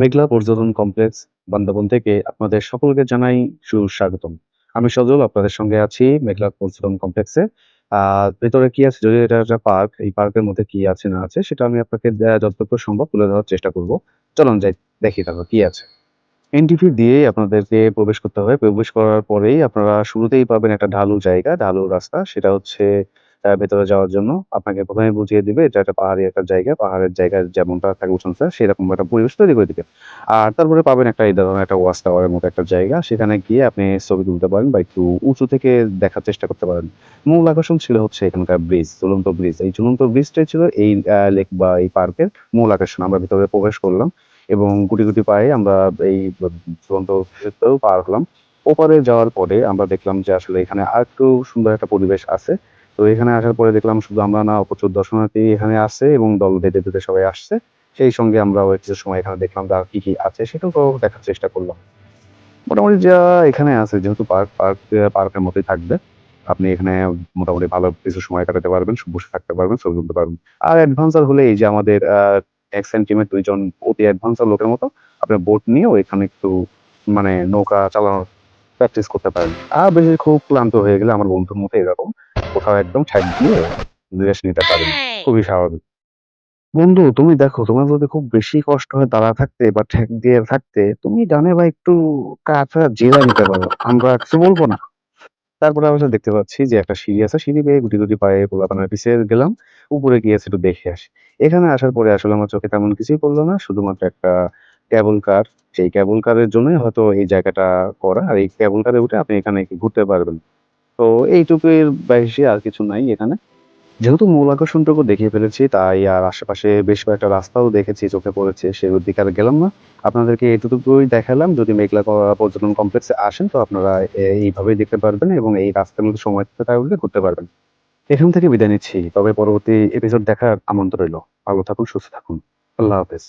মেঘলা পর্যটন কমপ্লেক্স বান্দাবন থেকে আপনাদের সকলকে জানাই সুস্বাগতম। আমি সজল, আপনাদের সঙ্গে আছি মেঘলা পর্যটন কমপ্লেক্সে। ভেতরে কি আছে? যদি এটা একটা পার্ক, এই পার্কের মধ্যে কি আছে, না আছে, সেটা আমি আপনাকে যতটুকু সম্ভব তুলে ধরার চেষ্টা করব। চলুন যাই, দেখি তারপর কি আছে। এন্ট্রি ফি দিয়েই আপনাদেরকে প্রবেশ করতে হবে। প্রবেশ করার পরেই আপনারা শুরুতেই পাবেন একটা ঢালু জায়গা, ঢালু রাস্তা। সেটা হচ্ছে আহ, ভেতরে যাওয়ার জন্য আপনাকে প্রথমে বুঝিয়ে দিবে এটা একটা পাহাড়ি একটা জায়গা পাহাড়ের জায়গায় যেমনটা থাকে উঁচু সেরকম একটা পরিবেশ তৈরি করে দিবে। আর তারপরে পাবেন একটা এই ধরনের একটা ওয়াচ টাওয়ারের মতো একটা জায়গা সেখানে গিয়ে আপনি ছবি তুলতে পারেন বা একটু উঁচু থেকে দেখার চেষ্টা করতে পারেন। মূল আকর্ষণ ছিল হচ্ছে এখানকার ব্রিজ ঝুলন্ত ব্রিজ। এই ঝুলন্ত ব্রিজটাই ছিল এই লেক বা এই পার্কের মূল আকর্ষণ। আমরা ভেতরে প্রবেশ করলাম এবং গুটি গুটি পায়ে আমরা এই ঝুলন্ত পার হলাম। ওপারে যাওয়ার পরে আমরা দেখলাম যে আসলে এখানে আর একটু সুন্দর একটা পরিবেশ আছে। তো এখানে আসার পরে দেখলাম শুধু আমরা না প্রচুর দর্শনার্থী এখানে আসছে এবং দল বেঁধে বেঁধে সবাই আসছে। সেই সঙ্গে আমরা কিছু সময় এখানে দেখলাম আর কি কি আছে, সেটাও তো দেখার চেষ্টা করলাম। মোটামুটি যা এখানে আছে, যেহেতু পার্ক পার্ক, পার্কের মতোই থাকবে। আপনি এখানে মোটামুটি ভালো কিছু সময় কাটাতে পারবেন বসে থাকতে পারবেন, ছবি তুলতে পারবেন। আর অ্যাডভান্সার হলে এই যে আমাদের এক্সেন টিমের দুইজন অতি অ্যাডভান্সার লোকের মতো আপনার বোট নিয়েও এখানে একটু মানে নৌকা চালানোর প্র্যাকটিস করতে পারেন। আর বেশি খুব ক্লান্ত হয়ে গেলে আমার বন্ধুর মতো এরকম। কোথাও একদম ছাইড দিয়ে রেস্ট নিতে পারেন। খুবই স্বাভাবিক। বন্ধু তুমি দেখো তোমার যদি খুব বেশি কষ্ট হয় দাঁড়া থাকতে বা ঠেক দিয়ে থাকতে তুমি ডানে বা একটু কাঁচা জিরা নিতে পারো। আমরা কিছু বলব না। তারপরে আমরা দেখতে পাচ্ছি যে একটা সিঁড়ি আছে সিঁড়ি বেয়ে গুটি গুটি পায়ে পোলাপানের পিছিয়ে গেলাম উপরে গিয়ে একটু দেখে আসি। এখানে আসার পরে আসলে আমার চোখে তেমন কিছুই পড়ল না শুধুমাত্র একটা কেবল কার সেই কেবল কারের জন্যই হয়তো এই জায়গাটা করা আর এই কেবল কারে উঠে আপনি এখানে ঘুরতে পারবেন। তো এইটুকুর বেশি আর কিছু নাই এখানে। যেহেতু মূল আকর্ষণটুকু দেখিয়ে ফেলেছি, তাই আর আশেপাশে বেশ কয়েকটা রাস্তাও দেখেছি, চোখে পড়েছে সেগুলোর দিকে আর গেলাম না। আপনাদেরকে এইটুকুই দেখালাম। যদি মেঘলা পর্যটন কমপ্লেক্সে আসেন, তো আপনারা এইভাবেই দেখতে পারবেন এবং এই রাস্তার মধ্যে সময় থাকলে ঘুরতে পারবেন। এখান থেকে বিদায় নিচ্ছি। তবে পরবর্তী এপিসোড দেখার আমন্ত্রণ রইল। ভালো থাকুন, সুস্থ থাকুন। আল্লাহ হাফেজ।